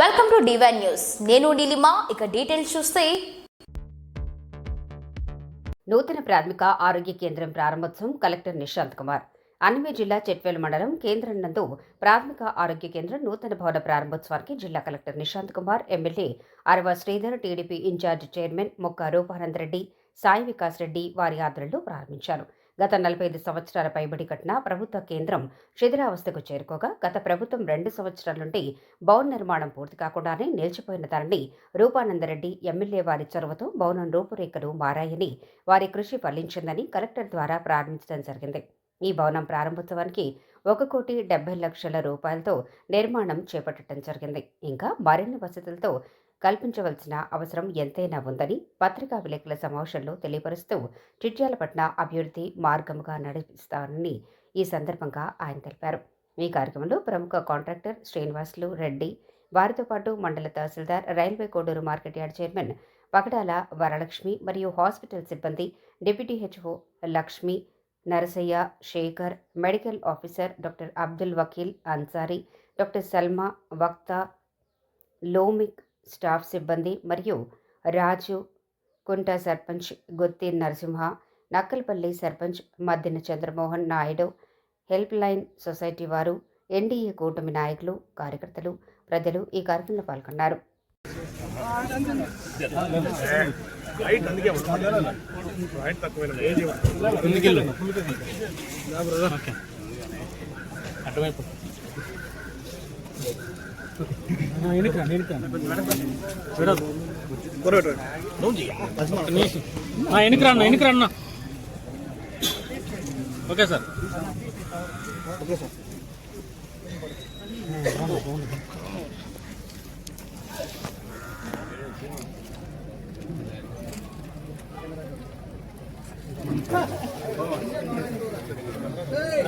Welcome to divine news నేను నీలిమా ఇక details చూస్తే. నూతన ప్రాథమిక ఆరోగ్య కేంద్రం ప్రారంభోత్సవం కలెక్టర్ నిశాంత్ కుమార్. అన్వే జిల్లా చెట్వేల్ మండలం కేంద్రం నందు ప్రాథమిక ఆరోగ్య కేంద్రం నూతన భవన ప్రారంభోత్సవానికి జిల్లా collector Nishant Kumar MLA Arava Sridhar TDP in-charge chairman Mokka Rupanand Reddy Sai Vikas Reddy వారి ఆధ్వర్యంలో ప్రారంభించారు. గత నలభై ఐదు సంవత్సరాల పైబడి కట్టిన ప్రభుత్వ కేంద్రం శిథిలావస్థకు చేరుకోగా గత ప్రభుత్వం రెండు సంవత్సరాల నుండి భవన నిర్మాణం పూర్తి కాకుండానే నిలిచిపోయిన దానిని రూపానందరెడ్డి ఎమ్మెల్యే వారి చొరవతో భవనం రూపురేఖలు మారాయని వారి కృషి ఫలించిందని కలెక్టర్ ద్వారా ప్రారంభించడం జరిగింది. ఈ భవనం ప్రారంభోత్సవానికి ఒక కోటి డెబ్బై లక్షల రూపాయలతో నిర్మాణం చేపట్టడం జరిగింది. ఇంకా మరిన్ని వసతులతో కల్పించవలసిన అవసరం ఎంతైనా ఉందని పత్రికా విలేకరుల సమావేశంలో తెలియపరుస్తూ చిట్యాలపట్న అభివృద్ధి మార్గముగా నడిపిస్తారని ఈ సందర్భంగా ఆయన తెలిపారు. ఈ కార్యక్రమంలో ప్రముఖ కాంట్రాక్టర్ శ్రీనివాసులు రెడ్డి వారితో పాటు మండల తహసీల్దార్ railway Koduru market yard chairman Pakadala Varalakshmi మరియు హాస్పిటల్ సిబ్బంది deputy HO Lakshmi Narasaiah Sekhar medical officer doctor Abdul Vakil Ansari doctor Salma వక్తా లోమిక్ స్టాఫ్ సిబ్బంది మరియు Raju Kunta sarpanch Gutti Narasimha Nakkalapalli sarpanch Maddina Chandramohan Naidu help line society వారు NDA కూటమి నాయకులు కార్యకర్తలు ప్రజలు ఈ కార్యక్రమంలో పాల్గొన్నారు. అటువైపు ఎనికి రాన్న ఎనికి రాన్న ఓకే సార్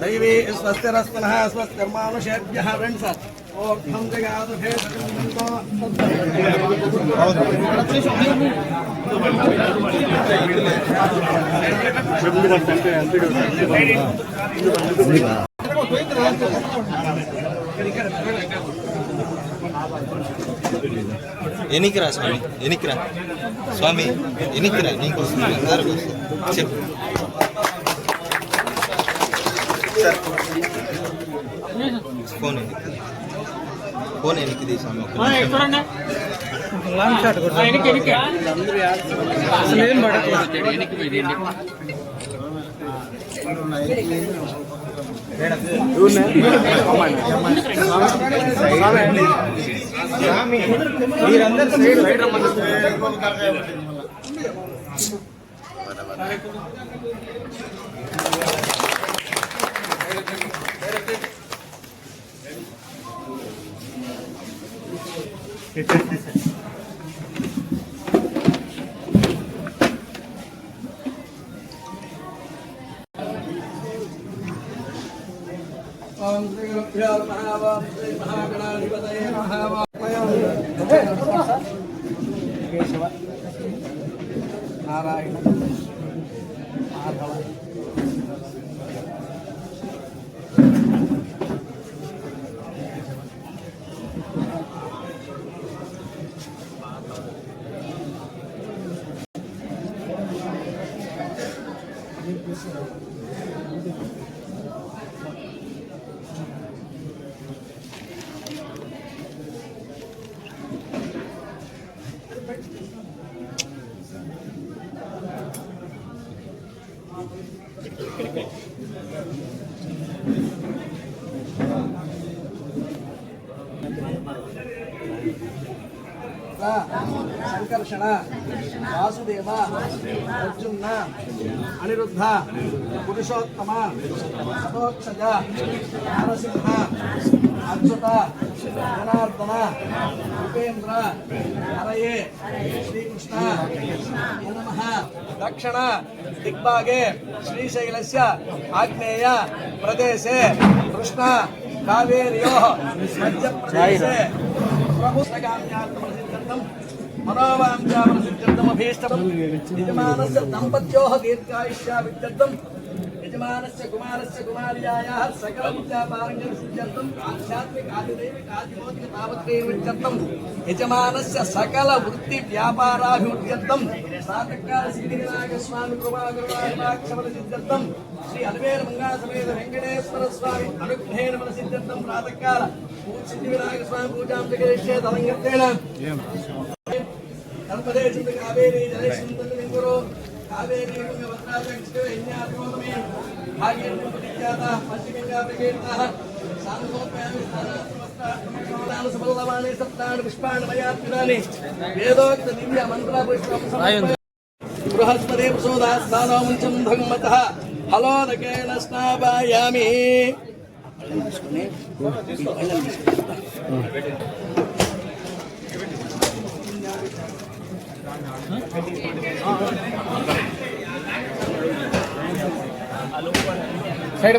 దైవీ స్వస్తిరస్తన స్వస్తిర్మానుషేభ్య ఫ్రెండ్స్ ఓర్ధం జగాదు ఎనికిరా స్వామి ఎనికిరా స్వామి ఎనికిరా నీకు వస్తుంది అందరికి వస్తుంది చెప్పు సార్ ఫోన్ ఎనికి ఫోన్ నిమిషం. చూడండి ఎనికి ఎనికి అసలు ఏం పడట్లేదు ఎనికి పోయింది ఓం este, este, este. సంకర్షణ వాసుదేవ అర్జున అనిరుద్ధ పురుషోత్తమ సతోక్షజ నరసింహ అచ్యుత జనార్దన ఉపేంద్ర హరయే శ్రీకృష్ణ నమ దక్షిణ దిగ్భాగే శ్రీశైలస్య ఆగ్నేయ ప్రదేశే కృష్ణ కావేర్యో మధ్యప్రదేశే ప్రభుత్వగామ్యార్థమసిద్ధం మనోవాంఛామసిద్ధమభీష్టం యజమానస్య దంపత్యోః దీర్ఘాయుష్యావిద్యర్థం యజమానస్య కుమారస్య కుమార్యాయాः సకల విద్యాపారంగం సిద్ధ్యర్థం ఆధ్యాత్మిక ఆదిదైవిక ఆదిభౌతిక తావత్రేయమిత్యర్థం యజమానస్య సకల వృత్తి వ్యాపారాభివృద్ధ్యర్థం సాతకాల సిద్ధివినాయక స్వామి కృపాకరుణాక్షమల సిద్ధ్యర్థం శ్రీ అలవేల మంగాసమేత వెంకటేశ్వర స్వామి అనుగ్రహేణ మన సిద్ధ్యర్థం ప్రాతకాల సిద్ధివినాయక స్వామి పూజాం జగదీశే తలంగత్తేన కల్పదేశం కావేరీ జలేశంతరు కావేరీ వస్త్రాధ్యక్ష యజ్ఞాత్మోమే భాగ్యం ప్రతిఖ్యాత పశ్చిమంగా ప్రకీర్తః సాంగోపయామి స్థానాత్మస్తాత్మకమలాన సైడ్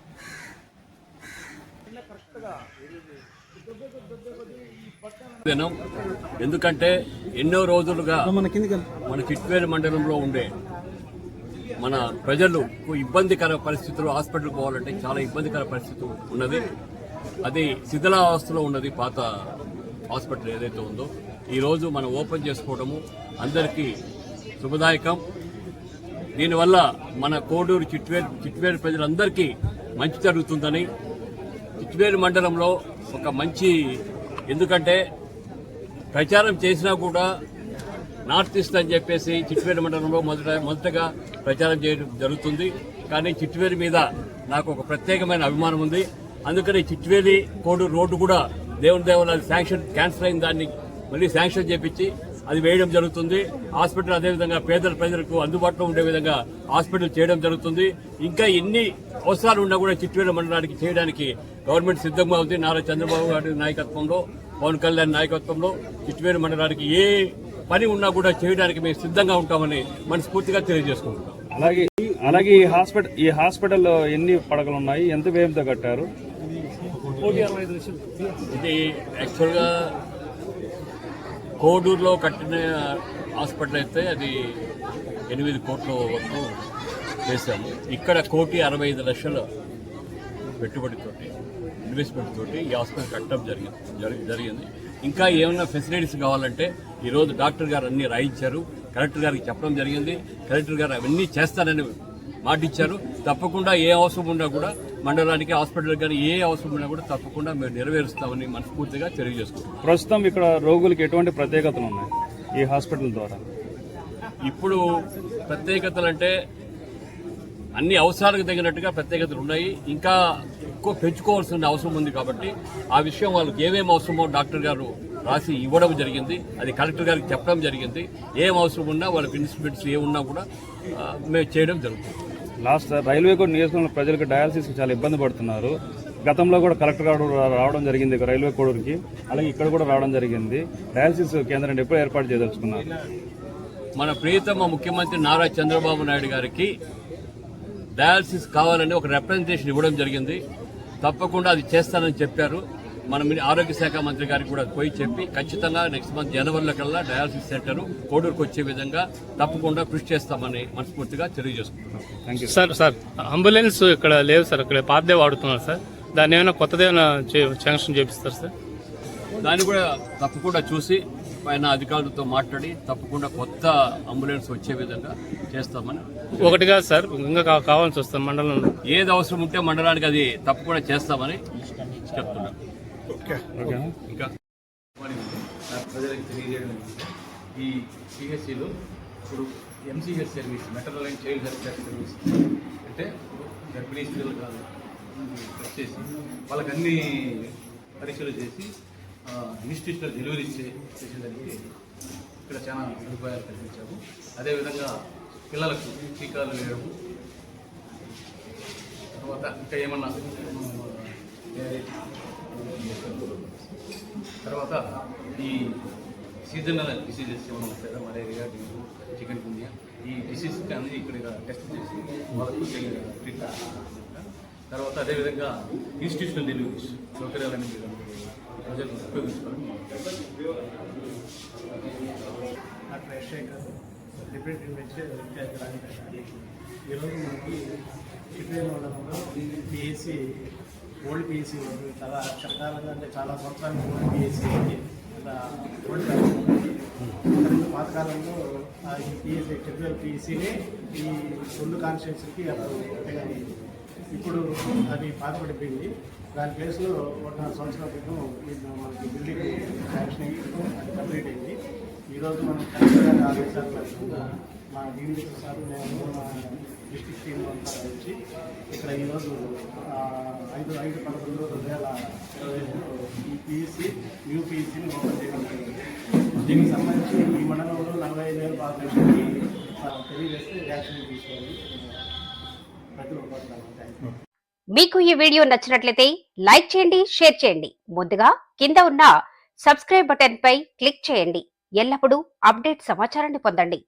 ఎందుకంటే ఎన్నో రోజులుగా మన కిట్వేలు మండలంలో ఉండే మన ప్రజలు ఇబ్బందికర పరిస్థితులు హాస్పిటల్కి పోవాలంటే చాలా ఇబ్బందికర పరిస్థితి ఉన్నది. అది శిథిలావస్థలో ఉన్నది పాత హాస్పిటల్ ఏదైతే ఉందో. ఈరోజు మనం ఓపెన్ చేసుకోవడము. అందరికీ శుభదాయకం. దీనివల్ల మన కోడూరు చిట్వేలు చిట్వేలు ప్రజలందరికీ మంచి జరుగుతుందని చిట్వేలు మండలంలో ఒక మంచి ఎందుకంటే ప్రచారం చేసినా కూడా నార్త్ ఈస్ట్ అని చెప్పేసి చిట్టువేలు మండలంలో మొదట మొదటగా ప్రచారం చేయడం జరుగుతుంది. కానీ చిట్టువేలు మీద నాకు ఒక ప్రత్యేకమైన అభిమానం ఉంది. అందుకని చిట్వేలి కోడు రోడ్డు కూడా దేవుని దేవుల శాంక్షన్ క్యాన్సిల్ అయిన దాన్ని మళ్ళీ శాంక్షన్ చేపించి అది వేయడం జరుగుతుంది. హాస్పిటల్ అదేవిధంగా పేదల ప్రజలకు అందుబాటులో ఉండే విధంగా హాస్పిటల్ చేయడం జరుగుతుంది. ఇంకా ఎన్ని అవసరాలు ఉన్నా కూడా చిట్వేలు మండలానికి చేయడానికి గవర్నమెంట్ సిద్ధంగా ఉంది. నారా చంద్రబాబు గారి నాయకత్వంలో పవన్ కళ్యాణ్ నాయకత్వంలో చిట్వేలు మండలానికి ఏ పని ఉన్నా కూడా చేయడానికి మేము సిద్ధంగా ఉంటామని మనస్ఫూర్తిగా తెలియజేసుకుంటున్నాం. అలాగే అలాగే ఈ హాస్పిటల్ ఈ హాస్పిటల్లో ఎన్ని పడకలు ఉన్నాయి? ఎంత వ్యయంతో కట్టారు? ఇది యాక్చువల్గా కోడూరులో కట్టిన హాస్పిటల్ అయితే అది ఎనిమిది కోట్ల వరకు చేశాము ఇక్కడ కోటి అరవై ఐదు లక్షల పెట్టుబడితోటి ఇన్వెస్ట్మెంట్ తోటి ఈ హాస్పిటల్ కట్టడం జరిగింది జరిగింది. ఇంకా ఏమైనా ఫెసిలిటీస్ కావాలంటే ఈరోజు డాక్టర్ గారు అన్నీ రాయించారు. కలెక్టర్ గారికి చెప్పడం జరిగింది. కలెక్టర్ గారు అవన్నీ చేస్తారని మాటిచ్చారు. తప్పకుండా ఏ అవసరం ఉన్నా కూడా మండలానికి హాస్పిటల్ కానీ ఏ అవసరం ఉన్నా కూడా తప్పకుండా మేము నెరవేరుస్తామని మనస్ఫూర్తిగా తెలియజేసుకుంటాం ప్రస్తుతం ఇక్కడ రోగులకు ఎటువంటి ప్రత్యేకతలు ఉన్నాయి ఈ హాస్పిటల్ ద్వారా? ఇప్పుడు ప్రత్యేకతలు అంటే అన్ని అవసరాలకు తగినట్టుగా ప్రత్యేకతలు ఉన్నాయి. ఇంకా ఎక్కువ పెంచుకోవాల్సిన అవసరం ఉంది కాబట్టి ఆ విషయం వాళ్ళకి ఏమేమి అవసరమో డాక్టర్ గారు రాసి ఇవ్వడం జరిగింది. అది కలెక్టర్ గారికి చెప్పడం జరిగింది. ఏం అవసరం ఉన్నా వాళ్ళకి ఇన్స్ట్రుమెంట్స్ ఏ ఉన్నా కూడా మేము చేయడం జరుగుతుంది. లాస్ట్ రైల్వే కోడ్ నియోజకవర్గంలో ప్రజలకు డయాలసిస్ చాలా ఇబ్బంది పడుతున్నారు. గతంలో కూడా కలెక్టర్ గారు రావడం జరిగింది రైల్వే కోడూరుకి. అలాగే ఇక్కడ కూడా రావడం జరిగింది. డయాలసిస్ కేంద్రాన్ని ఎప్పుడు ఏర్పాటు చేయదలుచుకున్నారు మన ప్రియతమ ముఖ్యమంత్రి నారా చంద్రబాబు నాయుడు గారికి డయాలసిస్ కావాలని ఒక రిప్రజెంటేషన్ ఇవ్వడం జరిగింది. తప్పకుండా అది చేస్తానని చెప్పారు. మన ఆరోగ్య శాఖ మంత్రి గారికి కూడా పోయి చెప్పి ఖచ్చితంగా నెక్స్ట్ మంత్ జనవరిలో కల్లా డయాలసిస్ సెంటర్ కోడూరుకు వచ్చే విధంగా తప్పకుండా కృషి చేస్తామని మనస్ఫూర్తిగా తెలియజేసుకుంటున్నాం. Thank you sir sir ambulance ఇక్కడ లేవు సార్ ఇక్కడ పాతదే వాడుతున్నారు సార్. దాన్ని ఏమైనా కొత్తది ఏమైనా శాంక్షన్ చేపిస్తారు సార్? దాన్ని కూడా తప్పకుండా చూసి పైన అధికారులతో మాట్లాడి తప్పకుండా కొత్త అంబులెన్స్ వచ్చే విధంగా చేస్తామని ఒకటి కాదు సార్ ఇంకా కావాల్సి వస్తుంది మండలంలో. ఏది అవసరం ఉంటే మండలానికి అది తప్పకుండా చేస్తామని చెప్తున్నాను ఇంకా ప్రజలకు తెలియజేయడం ఈ సిహెచ్సిలో ఇప్పుడు MCH service maternal and child health care service అంటే గర్భిణీ స్త్రీలు కాదు వచ్చేసి వాళ్ళకి అన్ని పరీక్షలు చేసి ఇన్స్టిట్యూషనల్ డెలివరీ చేసేదానికి ఇక్కడ చాలా సదుపాయాలు కల్పించాము. అదేవిధంగా పిల్లలకు టీకాలు వేయడం తర్వాత ఇంకా ఏమన్నా తర్వాత ఈ సీజనల్ డిసీజెస్ ఏమైనా వస్తాయి? మలేరియా డెంగ్యూ చికెన్ గున్యా ఈ డిసీజ్ అనేది ఇక్కడ టెస్ట్ చేసి వాళ్ళకు ట్రీట్మెంట్ తర్వాత అదేవిధంగా ఇన్స్టిట్యూషనల్ డెలివరీస్ సౌకర్యాలని మీరు ప్రజలు ఉపయోగించుకోవాలని డాక్టర్ యశేఖర్ డిప్యూటీ ఈరోజు మనకి చిట్వేలు మండలంలో పిఎస్సి ఓల్డ్ పిఎస్సి చాలా శతాలుగా అంటే చాలా సంవత్సరాలు ఓల్డ్ పిఎస్సి ఇలా ఓల్డ్ కానీ పాతకాలంలో ఈ పిఎస్సి చిట్వేలు పిఎస్సిని ఈ రెండు కాన్స్టిట్యూన్సీకి అప్పుడు పెట్టగానే ఇప్పుడు అది పాతపడిపోయింది. దాని ప్లేస్లో ఒక నాలుగు సంవత్సరాల క్రితం మనకి బిల్డింగ్ శాంక్షన్ అయ్యి అది కంప్లీట్ అయింది. ఈరోజు మనం కలెక్టర్ గారి ఆదేశాల మా డీవీ సార్ మా డిస్టిక్ టీమ్ అంతా వచ్చి ఇక్కడ ఈరోజు ఐదు ఐదు పదకొండు రెండు వేల ఇరవై ఐదులో ఈ పిఎస్సి న్యూ ఓపెన్ చేయడం జరిగింది. దీనికి సంబంధించి ఈ మండలంలో నలభై ఐదు వేల పాపులేషన్కి తెలియజేస్తే వ్యాక్సిన్ తీసుకోవాలి. ప్రతి ఒక్కరు మీకు ఈ వీడియో నచ్చినట్లయితే లైక్ చేయండి షేర్ చేయండి. ముందుగా కింద ఉన్న సబ్స్క్రైబ్ బటన్ పై క్లిక్ చేయండి. ఎల్లప్పుడూ అప్డేట్ సమాచారాన్ని పొందండి.